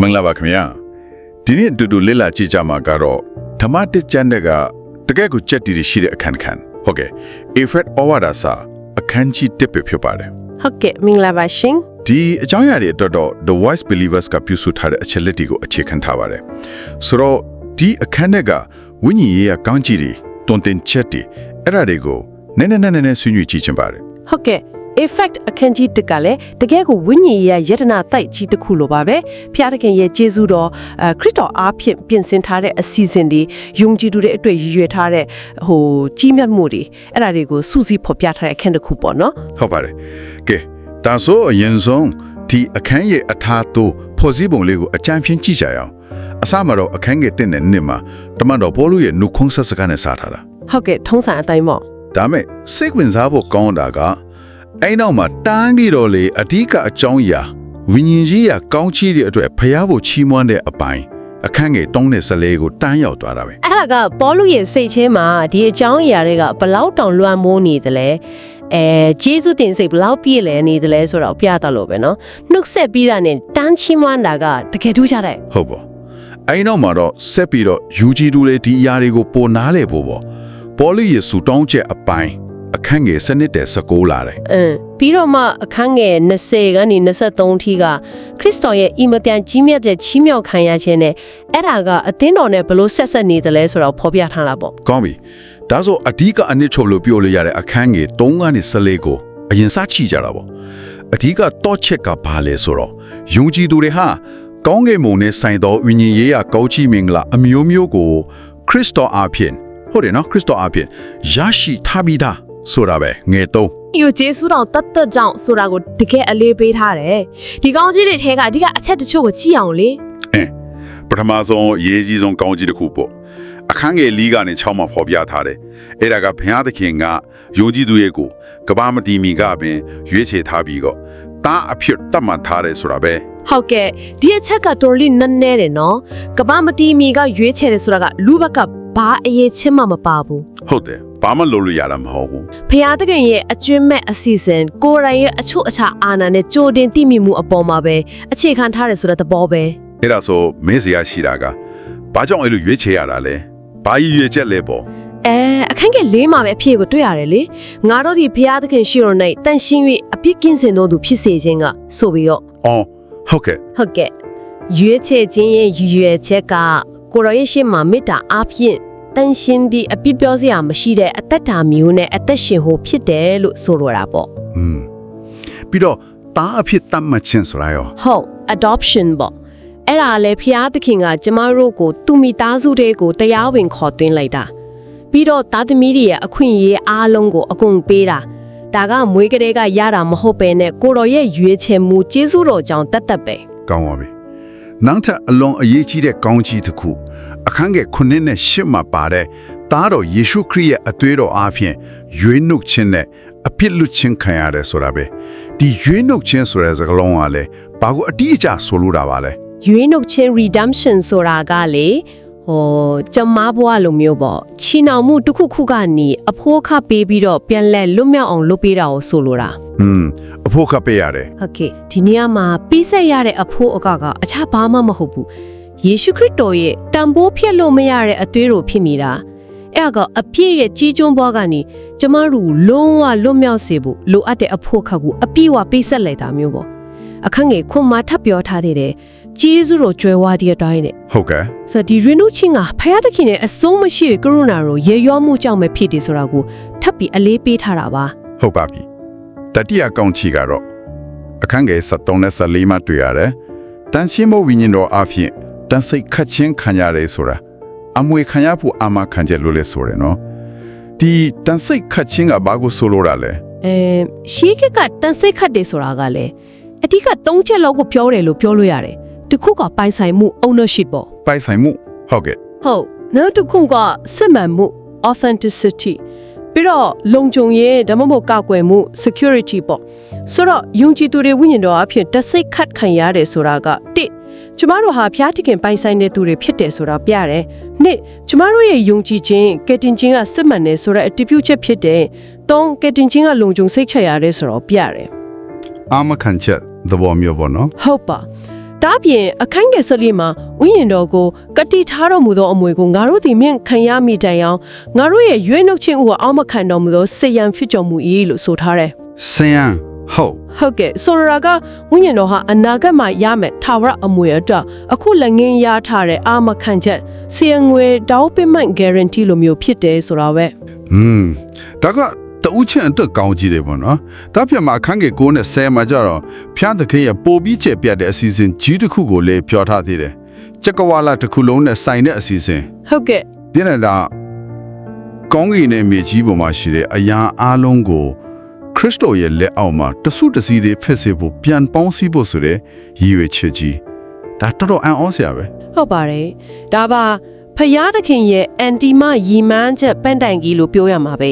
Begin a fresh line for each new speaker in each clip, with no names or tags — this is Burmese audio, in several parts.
မင်္ဂလာပါခင်ဗျာဒီနေ့အတူတူလေ့လာကြည့်ကြမှာကတော့ဓမ္မတစ်ကျမ်းတွေကတကယ့်ကိုကြက်တီတွေရှိတဲ့အခန်းခန်းဟုတ်ကဲ့ Efred Owada စာအခန်းကြီးတစ်ပဲဖြစ်ပါတယ်
ဟုတ်ကဲ့မင်္ဂလာပါရှင်
ဒီအကြောင်းအရာတွေအတွက်တော့ The Wise Believers ကပြုစုထားတဲ့အချက်လက်တွေကိုအခြေခံထားပါတယ်ဆိုတော့ဒီအခန်းထဲကဝိညာဉ်ရေးရကောင်းကြီးတွေတွင်တင်ချက်တွေအဲ့ဒါတွေကိုနည်းနည်းနည်းနည်းဆွေးနွေးကြည့်ချင်ပါတယ်
ဟုတ်ကဲ့ effect အခန်းကြီးတစ်ကလည်းတကယ်ကိုဝိညာဉ်ရေးရယတနာတိုက်ကြီးတစ်ခုလိုပါပဲဖျားတခင်ရဲ့ကျေးဇူးတော်အဲခရစ်တော်အားဖြင့်ပြင်ဆင်ထားတဲ့အစီအစဉ်တွေယုံကြည်သူတွေအတွက်ရည်ရွယ်ထားတဲ့ဟိုကြီးမြတ်မှုတွေအဲ့ဒါတွေကိုစူးစီးဖော်ပြထားတဲ့အခန်းတစ်ခုပေါ့နော်
ဟုတ်ပါတယ်ကဲဒါဆိုအရင်ဆုံးဒီအခန်းရဲ့အထာတို့ဖော်စည်းပုံလေးကိုအကြံဖြင့်ကြည့်ကြရအောင်အစမှာတော့အခန်းငယ်1နဲ့2မှာတမန်တော်ပေါလုရဲ့နှုတ်ခွန်းဆက်စကားနဲ့စထားတာ
ဟုတ်ကဲ့ထုံးစံအတိုင်းပေါ့
ဒါမဲ့စိတ်ဝင်စားဖို့ကောင်းတာက အဲ့နောက်မှာတန်းပြီးတော့လေအဓိကအကြောင်းအရာဝိညာဉ်ကြီးရကောင်းချီးတဲ့အတွက်ဖျားဖို့ချီးမွမ်းတဲ့အပိုင်းအခန်းငယ်3နဲ့14ကိုတန်းရောက်သွားတာပဲ
အဲ့ဒါကပေါလုရဲ့စိတ်ချင်းမှာဒီအကြောင်းအရာတွေကဘလောက်တောင်လွှမ်းမိုးနေသလဲအဲဂျေဇုတင်စိတ်ဘလောက်ပြည့်လဲနေသလဲဆိုတော့ပြသလို့ပဲเนาะနှုတ်ဆက်ပြီးတာနဲ့တန်းချီးမွမ်းတာကတကယ်ထူးခြားတယ်
ဟုတ်ပါအဲ့နောက်မှာတော့ဆက်ပြီးတော့ယူဂျီတူလေဒီအရာတွေကိုပိုနားလေဖို့ပေါ့ပေါလုရဲ့ဆူတောင်းချက်အပိုင်း အခန်းငယ်7တဲ့16လာတယ်
အင်းပြီးတော့မှအခန်းငယ်20ကနေ23ထိကခရစ်တော်ရဲ့အီမတန်ကြီးမြတ်တဲ့ချီးမြှောက်ခံရခြင်းနဲ့အဲ့ဒါကအသင်းတော်နဲ့ဘလို့ဆက်ဆက်နေသလဲဆိုတော့ဖော်ပြထားတာပေါ့
ကောင်းပြီဒါဆိုအဓိကအနစ်ချုပ်လို့ပြောလို့ရတဲ့အခန်းငယ်3ကနေ14ကိုအရင်စချိကြတာပေါ့အဓိကတော့ချက်ကဘာလဲဆိုတော့ယုံကြည်သူတွေဟာကောင်းကင်ဘုံနဲ့ဆိုင်သောဝိညာဉ်ရေးရာကောင်းချီးမင်္ဂလာအမျိုးမျိုးကိုခရစ်တော်အားဖြင့်ဟုတ်တယ်နော်ခရစ်တော်အားဖြင့်ရရှိထားပြီးသား ဆိုတာပဲငယ်3။
ယူဂျေဆူတော်တတ်တတ်ကြောင့်ဆိုတာကိုတကယ်အလေးပေးထားတယ်။ဒီကောင်းကြီးတွေထဲကအဓိကအချက်တချို့ကိုကြည့်အောင်လေ
အင်းပထမဆုံးအရေးကြီးဆုံးကောင်းကြီးတစ်ခုပေါ့အခန်းငယ်၄ကနေ6မှာဖော်ပြထားတယ်အဲ့ဒါကဘုရားသခင်ကယုံကြည်သူရဲ့ကိုကဘာမတီမီကပင်ရွေးချယ်ထားပြီးတော့တာအဖြစ်တတ်မှတ်ထားတယ်ဆိုတာပဲ။
ဟုတ်ကဲ့ဒီအချက်ကတော်လေးနက်နဲတယ်နော်။ကပ္ပမတီမီကရွေးချယ်တယ်ဆိုတာကလူဘက်ကဘာအရေးချင်းမှမပါဘူး
ဟုတ်တယ် ဘာမှလုပ်လို့ရတာမဟုတ်ဘူး။
ဖျားတခင်ရဲ့အကျွမ်းမဲ့အစီအစဉ်ကိုယ်တိုင်ရဲ့အချို့အခြားအာဏာနဲ့ကြိုတင်သိမိမှုအပေါ်မှာပဲအခြေခံထားတယ်ဆိုတဲ့သဘောပဲ
အဲ့ဒါဆိုမင်းစရာရှိတာကဘာကြောင့်အဲ့လိုရွေးချယ်ရတာလဲဘာရည်ရွယ်ချက်လဲပေါ့။
အဲအခန်းကလေးမှာပဲအဖြေကိုတွေ့ရတယ်လေ။ငါတို့ဒီဖျားတခင်ရှိတော်၌တန်ရှင်း၍အပြစ်ကင်းစင်သောသူဖြစ်စေခြင်းကဆိုပြီးတော့
အော်ဟုတ်ကဲ့
ဟုတ်ကဲ့ရွေးချယ်ခြင်းရဲ့ရည်ရွယ်ချက်ကကိုရောရဲ့ရှေ့မှာမေတ္တာအားဖြင့် တန်ရှင်းသည့်အပြစ်ပြောစရာမရှိတဲ့အသက်တာမျိုးနဲ့အသက်ရှင်ဟိုဖြစ်တယ်လို့ဆိုလိုတာပေါ့
อืมပြီးတော့တာအဖြစ်တတ်မှတ်ခြင်းဆိုတာရော
ဟုတ် adoption ပေါ့အဲ့ဒါလည်းဖျားသခင်ကကျမတို့ကိုသူမိသားစုတွေကိုတရားဝင်ခေါ်သွင်းလိုက်တာပြီးတော့သားသမီးတွေရဲ့အခွင့်အရေးအားလုံးကိုအကုန်ပေးတာဒါကမွေးကလေးကရတာမဟုတ်ပဲနဲ့ကိုရောရဲ့ရွေးချယ်မှုကျေးဇူးတော်ကြောင့်တတ်တတ်ပဲ
ကောင်းပါပြီနောက်ထပ်အလွန်အရေးကြီးတဲ့ကောင်းကြီးတစ်ခု အခန်းငယ်9နဲ့10မှာပါတဲ့သားတော်ယေရှုခရစ်ရဲ့အသွေးတော်အားဖြင့်ရွေးနှုတ်ခြင်းနဲ့အဖြစ်လွတ်ခြင်းခံရတယ်ဆိုတာပဲဒီရွေးနှုတ်ခြင်းဆိုတဲ့စကားလုံးကလည်းဘာကိုအတိအကျဆိုလိုတာပါလဲ
ရွေးနှုတ်ခြင်း redemption ဆိုတာကလေဟိုကျမဘွားလိုမျိုးပေါ့ချီနှောင်မှုတစ်ခုခုကနေအဖိုးခပေးပြီးတော့ပြန်လဲလွတ်မြောက်အောင်လုပ်ပေးတာကိုဆိုလိုတာ
อืมအဖို့ခပ်ပေးရတယ်
ဟုတ်ကဲ့ဒီနေရာမှာပြီးဆက်ရတဲ့အဖိုးအကကအခြားဘာမှမဟုတ်ဘူး ယေရှုခရစ်တော်ရဲ့တန်ဖိုးဖြစ်လို့မရတဲ့အသွေးတော်ဖြစ်နေတာအဲ့ဒါကအပြည့်ရဲ့ကြီးကျွန်းဘွားကနေကျမတို့လုံးဝလွတ်မြောက်စေဖို့လိုအပ်တဲ့အဖို့ခတ်ကိုအပြည့်ဝပေးဆက်လိုက်တာမျိုးပေါ့အခန်းငယ်ခွန်မထပ်ပြောထားတဲ့ကျေးဇူးတော်ကြွယ်ဝတဲ့အတိုင်းနဲ့
ဟုတ်ကဲ့
ဆိုတော့ဒီရင်းနှုတ်ချင်းကဖယားသခင်ရဲ့အဆုံးမရှိတဲ့ကရုဏာကိုရေရောမှုကြောင့်ပဲဖြစ်တယ်ဆိုတာကိုထပ်ပြီးအလေးပေးထားတာပါ
ဟုတ်ပါပြီတတိယကောင်းချီကတော့အခန်းငယ်73နဲ့74မှာတွေ့ရတယ်တန်ရှင်းမို့ဝိညာဉ်တော်အားဖြင့် တန်စိတ်ခတ်ချင်းခံရတယ်ဆိုတာအမွေခံရဖို့အာမခံချက်လို့လဲဆိုရယ်နော်ဒီတန်စိတ်ခတ်ချင်းကဘာကိုဆိုလိုတာလဲ
အဲရှေးကကတန်စိတ်ခတ်တယ်ဆိုတာကလည်းအဓိက၃ချက်လောက်ကိုပြောတယ်လို့ပြောလို့ရတယ်တစ်ခုကပိုင်ဆိုင်မှု ownership ပေါ့
ပိုက်ဆိုင်မှုဟုတ်ကဲ့
ဟုတ်နောက်တစ်ခုကစစ်မှန်မှု authenticity ပြီးတော့လုံခြုံရေးဒါမှမဟုတ်ကာကွယ်မှု security ပေါ့ဆိုတော့ယုံကြည်သူတွေဝိညာဉ်တော်အဖြစ်တစိတ်ခတ်ခံရတယ်ဆိုတာကတစ် ကျမတို့ဟာဖျားတခင်ပိုင်ဆိုင်တဲ့သူတွေဖြစ်တယ်ဆိုတာပြတယ်။နှစ်ကျမတို့ရဲ့ယုံကြည်ခြင်းကယ်တင်ခြင်းကစစ်မှန်တယ်ဆိုတဲ့အတည်ပြုချက်ဖြစ်တယ်။သုံးကယ်တင်ခြင်းကလုံခြုံစိတ်ချရတယ်ဆိုတော့ပြတယ်
အာမခံချက်သဘောမျိုးပေါ့နော်။
ဟုတ်ပါ။ဒါဒါ့အပြင်အခန်းငယ်ဆက်လေးမှာဝိညာဉ်တော်ကိုကတိထားတော်မူသောအမွေကိုငါတို့သည်မြင့်ခံရမိတိုင်အောင်ငါတို့ရဲ့ရွေးနှုတ်ခြင်းဥကိုအောက်မခံတော်မူသောစေယံဖြစ်တော်မူ၏လို့ဆိုထားတယ်
ဆင်ယံ ဟုတ်
ဟုတ်ကဲ့ဆိုလိုတာကဝိညာဉ်တော်ဟာအနာဂတ်မှာရမယ်ထာဝရအမွေအတွက်အခုလည်းငင်းရထားတဲ့အာမခံချက်စီယံငွေတောင်းပင်မှန် guarantee လိုမျိုးဖြစ်တယ်ဆိုတာပဲ
อืมဒါကတဦးချင်းအတွက်ကောင်းကြီးတယ်ပေါ့နော်ဒါပြမှာအခန်းကြီး9နဲ့10မှာကြတော့ဖျားသခင်ရဲ့ပိုပြီးချက်ပြတ်တဲ့အစီအစဉ်ကြီးတစ်ခုကိုလည်းပြောထားသေးတယ်ကြက်ကဝါလာတစ်ခုလုံးနဲ့ဆိုင်တဲ့အစီအစဉ်
ဟုတ်ကဲ့
ဒီနေ့ဒါကောင်းကင်နဲ့မြေကြီးပေါ်မှာရှိတဲ့အရာအလုံးကို ခရစ်တော်ရဲ့လက်အောက်မှာတဆုတစည်းတွေဖြစ်စေဖို့ပြန်ပေါင်းစည်းဖို့ဆိုတဲ့ရည်ရွယ်ချက်ကြီးဒါတော်တော်အံ့ဩစရာပဲ
ဟုတ်ပါတယ်ဒါပါဖယားသခင်ရဲ့အန်တီမရီမန်းချက်ပန့်တိုင်ကြီးလို့ပြောရမှာပဲ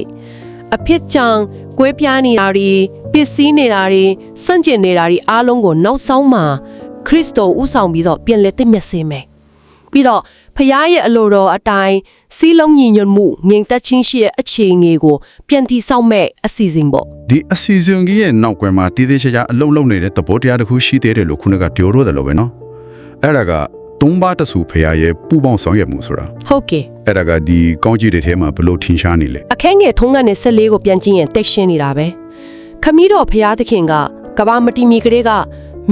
အဖြစ်ကြောင့်ကွဲပြားနေတာတွေပစ္စည်းနေတာတွေစန့်ကျင်နေတာတွေအားလုံးကိုနောက်ဆုံးမှာခရစ်တော်ဥဆောင်ပြီးတော့ပြန်လည်သိမျက်စေမယ်ပြီးတော့ ဖယားရဲ့အလိုတော်အတိုင်းစီးလုံးညီညွတ်မှုငြိမ်သက်ခြင်းရှိတဲ့အခြေအနေကိုပြန်တည်ဆောက်မဲ့အစီအစဉ်ပေါ့
ဒီအစီအစဉ်ကြီးရဲ့နောက်ကွယ်မှာတည်သေးချာချာအလုံးလုံးနေတဲ့သဘောတရားတစ်ခုရှိသေးတယ်လို့ခုနကပြောရတယ်လို့ပဲနော်အဲ့ဒါကသုံးပါးတဆူဖရာရဲ့ပူပေါင်းဆောင်ရွက်မှုဆိုတာ
ဟုတ်ကဲ့
အဲ့ဒါကဒီကောင်းကြီးတွေထဲမှာဘလို့ထင်ရှားနေလဲ
အခန်းငယ်ထုံးကနေဆက်လေးကိုပြန်ကြည့်ရင်တက်ရှင်းနေတာပဲခမီးတော်ဖျားသခင်ကကဘာမတီမီကလေးက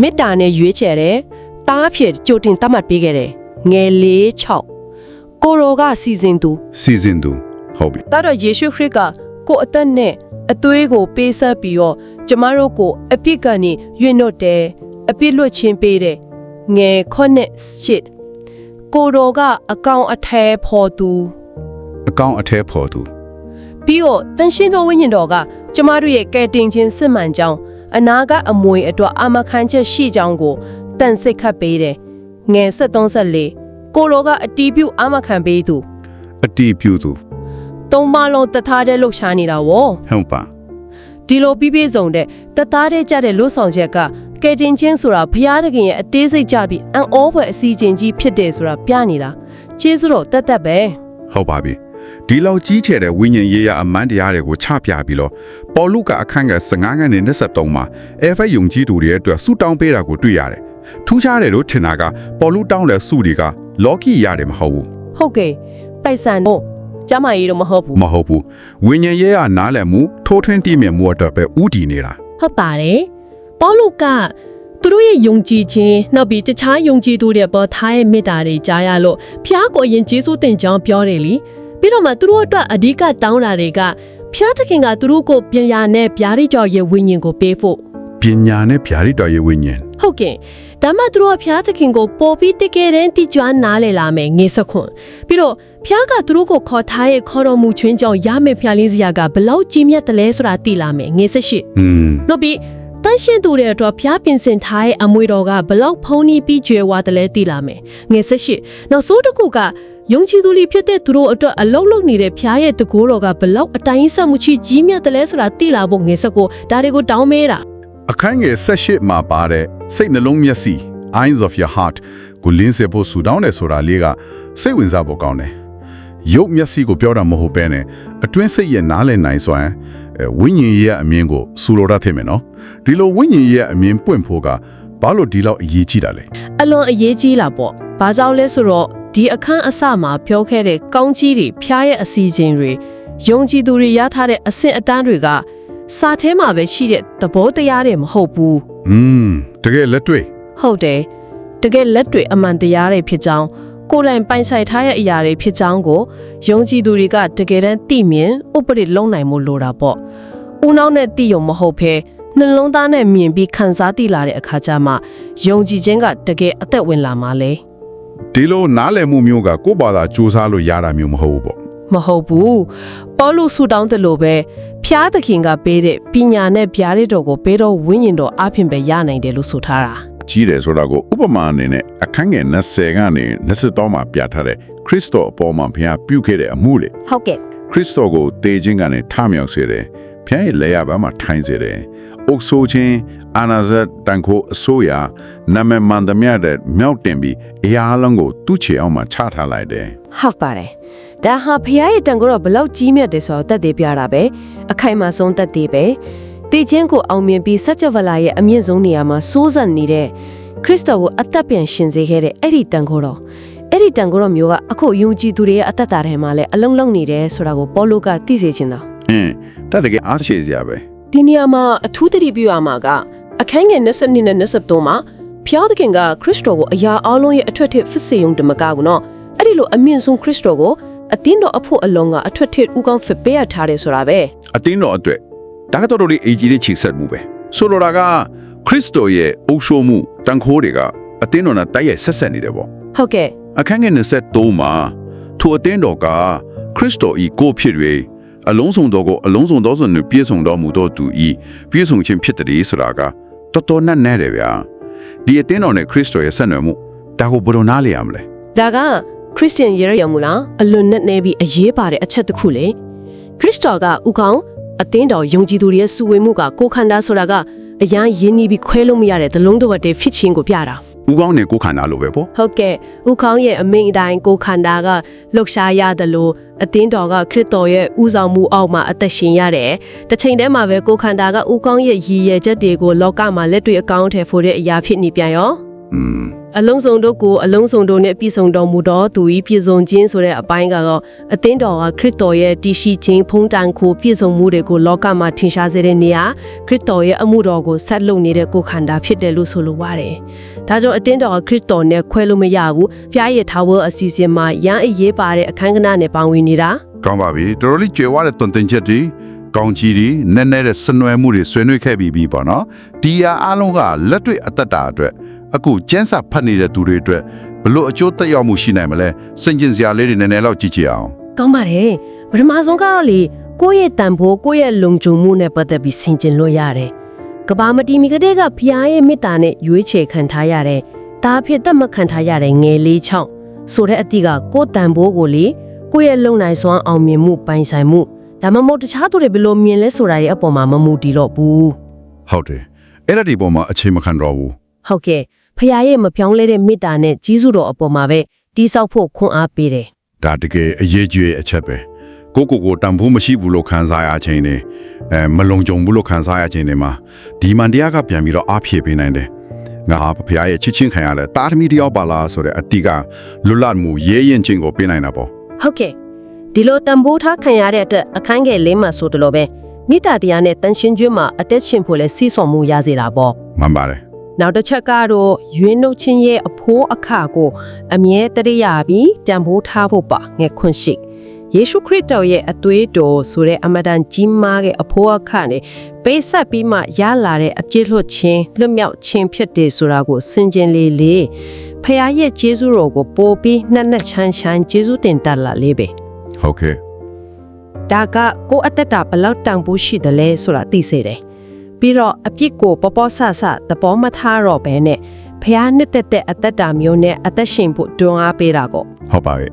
မေတ္တာနဲ့ရွေးချယ်တယ်တားဖြစ်ကြိုတင်တတ်မှတ်ပေးခဲ့တယ် ငယ်လေး6ကိုရောကစီစဉ်သူ
စီစဉ်သူဟုတ်ပြီ
တတော့ယေရှုခရစ်ကကိုအသက်နဲ့အသွေးကိုပေးဆက်ပြီးတော့ကျမတို့ကိုအပြစ်ကနေရွင့်နှုတ်တယ်အပြစ်လွတ်ချင်းပေးတယ်ငယ်ခုနှစ်ရှစ်ကိုရောကအကောင်အထဲဖော်သူ
အကောင့်အထဲဖော်သူ
ပြီးတော့တန်ရှင်းသောဝိညာဉ်တော်ကကျမတို့ရဲ့ကယ်တင်ခြင်းစစ်မှန်ကြောင်းအနာကအမွေအတွက်အာမခံချက်ရှိကြောင်းကိုတန်စိတ်ခတ်ပေးတယ် ငယ်73ကိုရောကအတီးပြုအာမခံပေးသူ
အတီးပြုသူ
သုံးပါလုံးတထားတဲ့လှုပ်ရှားနေတာဝေါ
ဟုတ်ပါ
ဒီလိုပြီးပြည့်စုံတဲ့တသားတဲ့ကြတဲ့လွတ်ဆောင်ချက်ကကယ်တင်ခြင်းဆိုတာဘုရားသခင်ရဲ့အသေးစိတ်ကြပြီးအံ့ဩဖွယ်အစီအစဉ်ကြီးဖြစ်တယ်ဆိုတာပြနေတာကျေးဇူးတော်တက်တက်ပဲ
ဟုတ်ပါပြီဒီလောက်ကြီးကျယ်တဲ့ဝိညာဉ်ရေးရအမှန်တရားတွေကိုချပြပြီးတော့ပေါလုကအခန်းက15ငန်းနဲ့23မှာအဲဖက်ယုံကြည်သူတွေအတွက်ဆူတောင်းပေးတာကိုတွေ့ရတယ် ထူးခြားတယ်လို့ထင်တာကပေါလုတောင်းတဲ့ဆုတွေကလော်ကီရတယ်မဟုတ်ဘူး
ဟုတ်ကဲ့ပိုက်ဆံတော့ကျမကြီးတော့မဟုတ်ဘူး
မဟုတ်ဘူးဝိညာဉ်ရေးရနားလည်မှုထိုးထွင်းတည်မြဲမှုအတွက်ပဲဥတည်နေတာ
ဟုတ်ပါတယ်ပေါလုကသူတို့ရဲ့ယုံကြည်ခြင်းနောက်ပြီးတခြားယုံကြည်သူတွေပေါ်ထားရဲ့မေတ္တာတွေကြားရလို့ဖျားကိုအရင်ကျေးဇူးတင်ကြောင်းပြောတယ်လीပြီးတော့မှသူတို့အတွက်အဓိကတောင်းတာတွေကဖျားသခင်ကသူတို့ကိုပြန်ရနဲ့ဗျာဒိကြောင့်ရဲ့ဝိညာဉ်ကိုပေးဖို့
ပညာနဲ့ဗျာဒိတော်ရဲ့ဝိညာဉ်
ဟုတ်ကဲ့ ဒါမှသူတို့ကဖျားသခင်ကိုပေါ်ပြီးတကယ်တမ်းတိကျွမ်းနားလေလာမယ်ငေးစခွန်းပြီးတော့ဖျားကသူတို့ကိုခေါ်ထားရဲ့ခေါ်တော်မူချွင်းကြောင့်ရမယ်ဖျားလင်းစရာကဘလောက်ကြီးမြတ်တယ်လဲဆိုတာသိလာမယ်ငေးစရှိ
อืม
နောက်ပြီးတန့်ရှင်းသူတွေအတွက်ဖျားပြင်ဆင်ထားတဲ့အမွေတော်ကဘလောက်ဖုံးနီးပြီးကျွယ်ဝတယ်လဲသိလာမယ်ငေးစရှိနောက်ဆိုးတစ်ခုကယုံကြည်သူတွေဖြစ်တဲ့သူတို့အတွက်အလုံးလုံးနေတဲ့ဖျားရဲ့တကိုးတော်ကဘလောက်အတိုင်းဆက်မှုချီကြီးမြတ်တယ်လဲဆိုတာသိလာဖို့ငေးစကိုဒါတွေကိုတောင်းမဲတာ
အခန်းငယ်78မှာပါတဲ့စိတ်နှလုံးမျက်စိ eyes of your heart ကိုလင်းစေဖို့ဆူတောင်းတယ်ဆိုတာလေးကစိတ်ဝင်စားဖို့ကောင်းတယ်။ရုပ်မျက်စိကိုပြောတာမဟုတ်ပဲနဲ့အတွင်းစိတ်ရဲ့နားလည်နိုင်စွမ်းအဲဝိညာဉ်ရဲ့အမြင်ကိုဆူလိုတတ်တယ်မယ်နော်။ဒီလိုဝိညာဉ်ရဲ့အမြင်ပွင့်ဖို့ကဘာလို့ဒီလောက်အရေးကြီးတာလဲ
အလွန်အရေးကြီးလာပေါ့။ဘာကြောင့်လဲဆိုတော့ဒီအခန်းအစမှာပြောခဲ့တဲ့ကောင်းကြီးတွေဖျားရဲ့အစီအစဉ်တွေယုံကြည်သူတွေရထားတဲ့အဆင့်အတန်းတွေက စာထဲမှာပဲရှိတဲ့သဘောတရားတွေမဟုတ်ဘူး။
อืมတကယ်လက်တွေ့။
ဟုတ်တယ်။တကယ်လက်တွေအမှန်တရားတွေဖြစ်ကြောင်းကိုယ်တိုင်ပိုင်ဆိုင်ထားတဲ့အရာတွေဖြစ်ကြောင်းကိုယုံကြည်သူတွေကတကယ်တမ်းသိမြင်ဥပဒေလုံးနိုင်မှုလိုတာပေါ့။ဦးနှောင်းနဲ့သိယုံမဟုတ်ဘဲနှလုံးသားနဲ့မြင်ပြီးခံစားသိလာတဲ့အခါကျမှယုံကြည်ခြင်းကတကယ်အသက်ဝင်လာမှာလေ။
ဒီလိုနားလည်မှုမျိုးကကိုယ့်ဘာသာစူးစမ်းလို့ရတာမျိုးမဟုတ်ဘူးပေါ့
မဟုတ်ဘူးပေါလုဆူတောင်းတယ်လို့ပဲဖျားသခင်ကပေးတဲ့ပညာနဲ့ဗျာဒိတ်တော်ကိုပေးတော့ဝိညာဉ်တော်အဖင်ပဲရနိုင်တယ်လို့ဆိုထားတာ
ကြီးတယ်ဆိုတာကိုဥပမာအနေနဲ့အခန်းငယ်20ကနေ23မှာပြထားတဲ့ခရစ်တော်အပေါ်မှာဘုရားပြုခဲ့တဲ့အမှုလေ
ဟုတ်ကဲ့
ခရစ်တော်ကိုတေခြင်းကနေထမြောက်စေတယ်ဘုရားရဲ့လက်ရပါမှာထိုင်စေတယ် အုပ်ဆိုးခြင်းအာနာဇတ်တန်ခိုးအစိုးရနာမည်မှန်သမျှတဲ့မြောက်တင်ပြီးအရာအလုံးကိုသူ့ချေအောင်မှာချထားလိုက်တယ်
ဟုတ်ပါတယ်ဒါဟာဖရားရဲ့တန်ကိုတော့ဘလောက်ကြီးမြတ်တယ်ဆိုတော့တက်သေးပြတာပဲအခိုင်အမာဆုံးတက်သေးပဲတည်ချင်းကိုအောင်မြင်ပြီးစัจ java လာရဲ့အမြင့်ဆုံးနေရာမှာစိုးစံနေတဲ့
ခရစ်တော်ကိုအသက်ပြန်ရှင်စေခဲ့တဲ့အဲ့ဒီတန်ခိုးတော်အဲ့ဒီတန်ခိုးတော်မျိုးကအခုယုံကြည်သူတွေရဲ့အသက်တာထဲမှာလည်းအလုံးလုံးနေတယ်ဆိုတာကိုပေါလုကသိစေချင်တာ
အင်းဒါတကယ်အားရှိစရာပဲ
ဒီနေရာမှာအထူးသတိပြုရမှာကအခန်းငယ်22နဲ့23မှာဖျားသခင်ကခရစ်တော်ကိုအရာအလုံးရဲ့အထွတ်ထစ်ဖြစ်စေုံတမကကူနော်အဲ့ဒီလိုအမြင့်ဆုံးခရစ်တော်ကိုအသင်းတော်အဖို့အလုံးကအထွတ်ထစ်ဥကောင်းဖစ်ပေးရထားတယ်ဆိုတာပဲ
အတင်းတော်အတွက်ဒါကတော့တော်တော်လေးအကြီးကြီးချိတ်ဆက်မှုပဲဆိုလိုတာကခရစ်တော်ရဲ့အုပ်ချုပ်မှုတန်ခိုးတွေကအတင်းတော်နဲ့တိုက်ရိုက်ဆက်ဆက်နေတယ်ပေါ့
ဟုတ်ကဲ့
အခန်းငယ်23မှာထိုအသင်းတော်ကခရစ်တော်ဤကိုဖြစ်၍ အလုံးစုံတော်ကိုအလုံးစုံသောစွာနဲ့ပြည့်စုံတော်မူသောသူဤပြည့်စုံခြင်းဖြစ်တယ်ဆိုတာကတော်တော်နဲ့နဲ့တယ်ဗျာဒီအသင်းတော်နဲ့ခရစ်တော်ရဲ့ဆက်နွယ်မှုဒါကိုဘယ်လိုနားလည်ရမလဲ
ဒါကခရစ်စတန်ရေရရမူလားအလွန်နဲ့နေပြီးအရေးပါတဲ့အချက်တစ်ခုလေခရစ်တော်ကဥကောင်းအသင်းတော်ယုံကြည်သူတွေရဲ့စုဝေးမှုကကိုယ်ခန္ဓာဆိုတာကအရန်ရင်းနှီးပြီးခွဲလို့မရတဲ့သလုံးတော်တဲ့ဖြစ်ခြင်းကိုပြတာ
ဦးကောင်းနဲ့ကိုယ်ခန္ဓာလိုပဲပေါ့
ဟုတ်ကဲ့ဥကောင်းရဲ့အမိန့်အတိုင်းကိုယ်ခန္ဓာကလှုပ်ရှားရတယ်လို့အသင်းတော်ကခရစ်တော်ရဲ့ဥဆောင်မှုအောက်မှာအသက်ရှင်ရတယ်တစ်ချိန်တည်းမှာပဲကိုယ်ခန္ဓာကဥကောင်းရဲ့ရည်ရည်ချက်တွေကိုလောကမှာလက်တွေ့အကောင်းထဲဖို့တဲ့အရာဖြစ်နေပြန်ရော
อืม
အလုံးစုံတို့ကိုအလုံးစုံတို့နဲ့ပြည့်စုံတော်မူသောသူဤပြည့်စုံခြင်းဆိုတဲ့အပိုင်းကတော့အသင်းတော်ကခရစ်တော်ရဲ့တည်ရှိခြင်းဖုံးတန်ခိုပြည့်စုံမှုတွေကိုလောကမှာထင်ရှားစေတဲ့နေရာခရစ်တော်ရဲ့အမှုတော်ကိုဆက်လုပ်နေတဲ့ကိုယ်ခန္ဓာဖြစ်တယ်လို့ဆိုလိုပါတယ်။ဒါကြောင့်အသင်းတော်ကခရစ်တော်နဲ့ခွဲလို့မရဘူး။ဖျားရည်ထားဝအစီအစဉ်မှာရန်အရေးပါတဲ့အခန်းကဏ္ဍနဲ့ပါဝင်နေတာ
ကောင်းပါပြီတော်တော်လေးကြွယ်ဝတဲ့တွင်တင်ချက်တွေကောင်းကြီးတွေနည်းနည်းတဲ့စနွယ်မှုတွေဆွေးနွေးခဲ့ပြီးပြီပေါ့နော်ဒီဟာအားလုံးကလက်တွေ့အသက်တာအတွက် အခုကျန်းစာဖတ်နေတဲ့သူတွေအတွက်ဘလို့အကျိုးသက်ရောက်မှုရှိနိုင်မလဲစင်ကျင်စရာလေးတွေနည်းနည်းလောက်ကြည့်ကြည့်အောင်။
ကောင်းပါတယ်။ပထမဆုံးကတော့လေကိုယ့်ရဲ့တန်ဖိုးကိုယ့်ရဲ့လုံခြုံမှုနဲ့ပတ်သက်ပြီးဆင်ခြင်လို့ရတယ်။ကဘာမတီမီကတဲ့ကဖျားရဲ့မေတ္တာနဲ့ရွေးချယ်ခံထားရတဲ့ဒါအဖြစ်သက်မခံထားရတဲ့ငယ်လေးချောင်းဆိုတဲ့အသည့်ကကိုယ့်တန်ဖိုးကိုလေကိုယ့်ရဲ့လုံနိုင်စွမ်းအောင်မြင်မှုပိုင်ဆိုင်မှုဒါမှမဟုတ်တခြားသူတွေဘယ်လိုမြင်လဲဆိုတာတွေအပေါ်မှာမမူတည်တော့ဘူး
ဟုတ်တယ်အဲ့ဒါဒီပေါ်မှာအခြေမခံတော့ဘူး။
ဟုတ်ကဲ့ ဖျားရဲ့မပြောင်းလဲတဲ့မေတ္တာနဲ့ကြီးစုတော်အပေါ်မှာပဲတိဆောက်ဖို့ခွန်အားပေးတယ်။
ဒါတကယ်အရေးကြီးတဲ့အချက်ပဲကိုကိုကိုတန်ဖိုးမရှိဘူးလို့ခံစားရခြင်းနဲ့အဲမလုံခြုံဘူးလို့ခံစားရခြင်းတွေမှာဒီမန်တရားကပြန်ပြီးတော့အားဖြည့်ပေးနိုင်တယ်ငါဟာဖခင်ရဲ့ချစ်ချင်းခံရတဲ့တာသမီတယောက်ပါလားဆိုတဲ့အတိကလွတ်လပ်မှုရဲရင်ချင်းကိုပေးနိုင်တာပေါ့
ဟုတ်ကဲ့ဒီလိုတံပိုးထားခံရတဲ့အတွက်အခန်းငယ်လေးမှာဆိုတယ်လို့ပဲမေတ္တာတရားနဲ့တန်ရှင်းခြင်းမှာအတက်ရှင်ဖို့လဲစီးဆောင်မှုရစေတာပေါ့
မှန်ပါတယ်
နောက်တစ်ချက်ကတော့ရွေးနှုတ်ခြင်းရဲ့အဖိုးအခကိုအမြဲတရရပြီးတံပိုးထားဖို့ပါငယ်ခွန်းရှိယေရှုခရစ်တော်ရဲ့အသွေးတော်ဆိုတဲ့အမတန်ကြီးမားတဲ့အဖိုးအခနဲ့ပေးဆက်ပြီးမှရလာတဲ့အပြည့်လွတ်ခြင်းလွတ်မြောက်ခြင်းဖြစ်တယ်ဆိုတာကိုစင်ကြင်လေးလေးဖခင်ရဲ့ကျေးဇူးတော်ကိုပို့ပြီးနှစ်နှစ်ချမ်းချမ်းကျေးဇူးတင်တတ်လာလေးပဲ
ဟုတ်ကဲ့
ဒါကကိုယ့်အသက်တာဘယ်လောက်တန်ဖိုးရှိတယ်လဲဆိုတာသိစေတယ်။ ပြီးတော့အပြစ်ကိုပေါ်ပေါ်ဆဆသဘောမထားတော့ဘဲနဲ့ဖះနှစ်သက်တဲ့အသက်တာမျိုးနဲ့အသက်ရှင်ဖို့တွန်းအားပေးတာကို
ဟုတ်ပါရဲ့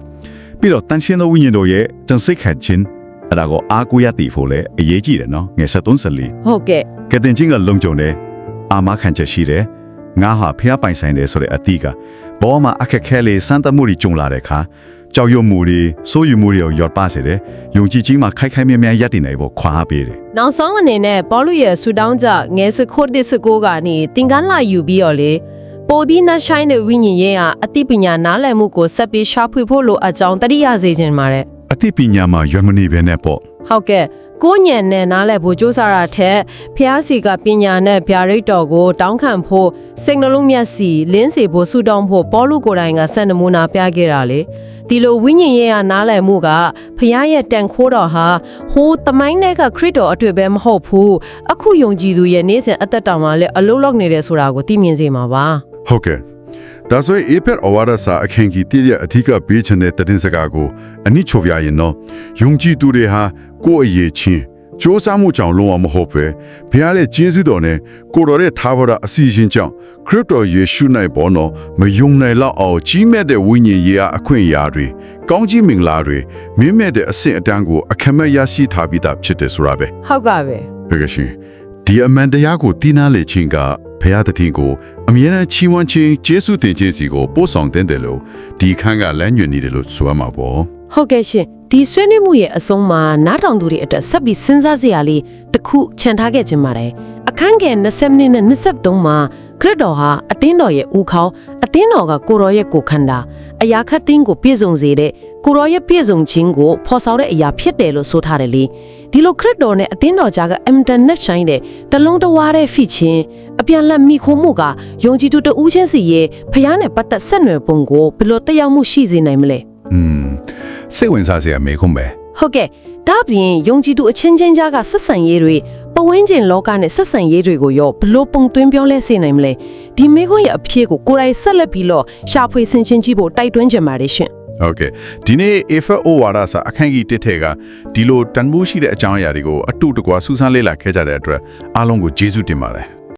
ပြီးတော့တန်ရှင်းသောဝိညာဉ်တော်ရဲ့တန်စိတ်ခတ်ခြင်းအဲ့ဒါကိုအားကိုးရတည်ဖို့လည်းအရေးကြီးတယ်နော်ငယ်73 74
ဟုတ်ကဲ့
ကတဲ့ချင်းကလုံခြုံတယ်အာမခံချက်ရှိတယ်ငါဟာဖះပိုင်ဆိုင်တယ်ဆိုတဲ့အသည့်ကဘောမှာအခက်ခဲလေးစမ်းသပ်မှုတွေကြုံလာတဲ့အခါ ကြောက်ရွံ့မှုတွေစိုးရိမ်မှုတွေကိုရော့ပါစေတယ်ယုံကြည်ခြင်းမှာခိုင်ခိုင်မြဲမြဲရပ်တည်နိုင်ဖို့ခွာအားပေးတယ်
နောက်ဆုံးအနေနဲ့ပေါလုရဲ့ဆူတောင်းကြငယ်စခိုဒစ်စကိုကနေသင်္ကန်းလာယူပြီးတော့လေပိုပြီးနှဆိုင်တဲ့ဝိညာဉ်ရေးဟာအသိပညာနားလည်မှုကိုဆက်ပြီးရှာဖွေဖို့လိုအပ်ကြောင်းတတိယစေခြင်းပါတယ်
အသိပညာမှာရွံ့မနေပဲနဲ့ပေါ့
ဟုတ်ကဲ့ ကိုညံနဲ့နားလဲဖို့စ조사တာထက်ဖျားစီကပညာနဲ့ဗျာဒိတ်တော်ကို တောင်းခံဖို့စိတ်နှလုံးမျက်စီလင်းစေဖို့ဆူတောင်းဖို့ပေါလုကိုယ်တိုင်ကစံနမူနာပြခဲ့တာလေဒီလိုဝိညာဉ်ရေးကနားလဲမှုကဖျားရဲ့တန်ခိုးတော်ဟာဟိုတမိုင်းတဲ့ကခရစ်တော်အတွေ့ပဲမဟုတ်ဘူးအခုယုံကြည်သူရဲ့နေ့စဉ်အသက်တာမှာလည်းအလုံးလောက်နေတယ်ဆိုတာကိုသိမြင်စေမှာပါ
ဟုတ်ကဲ့ ဒါဆိုရင် APEC အဝါဒစာအခန်းကြီးတည်းရဲ့အထူးကပေးချင်တဲ့တင်စကားကိုအနိချိုပြရင်တော့ယုံကြည်သူတွေဟာကိုယ့်အရေးချင်းစ조사မှုကြောင့်လုံးဝမဟုတ်ပဲဘုရားရဲ့ကျေးဇူးတော်နဲ့ကိုတော်ရဲ့ထားဝရအစီအစဉ်ကြောင့်ခရစ်တော်ယေရှု၌ပေါ်တော့မယုံနိုင်လောက်အောင်ကြီးမြတ်တဲ့ဝိညာဉ်ရေးအားအခွင့်အရာတွေကောင်းကြီးမင်္ဂလာတွေမြင့်မြတ်တဲ့အဆင့်အတန်းကိုအခက်မဲ့ရရှိထားပြီးသားဖြစ်တယ်ဆိုတာပဲ
ဟုတ်ကဲ့ပဲ
ဘယ်ကရှင်ဒီအမှန်တရားကိုတီးနာလေခြင်းက ဘုရားသခင်ကိုအမြဲတမ်းချီးမွမ်းခြင်းကျေးဇူးတင်ခြင်းစီကိုပို့ဆောင်တဲ့တယ်လို့ဒီခန်းကလမ်းညွှန်နေတယ်လို့ဆိုရမှာပေါ့
ဟုတ်ကဲ့ရှင်ဒီဆွေးနွေးမှုရဲ့အဆုံးမှာနားထောင်သူတွေအတွက်ဆက်ပြီးစဉ်းစားစရာလေးတစ်ခုခြံထားခဲ့ခြင်းပါတယ်အခန်းငယ်20နဲ့23မှာခခရစ်တော်ဟာအတင်းတော်ရဲ့ဦးခေါင်းအတင်းတော်ကကိုရောရဲ့ကိုယ်ခန္ဓာအရာခတ်တင်းကိုပြည့်စုံစေတဲ့ ကိုရောရဲ့ပြည့်စုံခြင်းကိုဖော်ဆောင်တဲ့အရာဖြစ်တယ်လို့ဆိုထားတယ်လေဒီလိုခရစ်တော်နဲ့အတင်းတော်ကြားကအင်တာနက်ဆိုင်တဲ့တလုံးတဝါတဲ့ဖိချင်းအပြန်လက်မိခိုးမှုကယုံကြည်သူတဦးချင်းစီရဲ့ဖျားနဲ့ပတ်သက်ဆက်နွယ်ပုံကိုဘယ်လိုတက်ရောက်မှုရှိစေနိုင်မလဲ
อืมစိတ်ဝင်စားစရာမေးခွန်းပဲ
ဟုတ်ကဲ့ဒါ့အပြင်ယုံကြည်သူအချင်းချင်းကြားကဆက်ဆံရေးတွေပဝန်းကျင်လောကနဲ့ဆက်ဆံရေးတွေကိုရောဘလို့ပုံသွင်းပြောလဲစေနိုင်မလဲဒီမိခွန်းရဲ့အဖြစ်ကိုကိုယ်တိုင်ဆက်လက်ပြီးတော့ရှာဖွေဆင်ခြင်ကြည့်ဖို့တိုက်တွန်းကြပါတယ်ရှင်
ဟုတ်ကဲ့ဒီနေ့ AFO ဝါဒစာအခန်းကြီးတစ်ထဲကဒီလိုတန်ဖိုးရှိတဲ့အကြောင်းအရာတွေကိုအတူတကွာစူးစမ်းလေ့လာခဲ့ကြတဲ့အတွက်အားလုံးကိုကျေးဇူးတင်ပါတယ်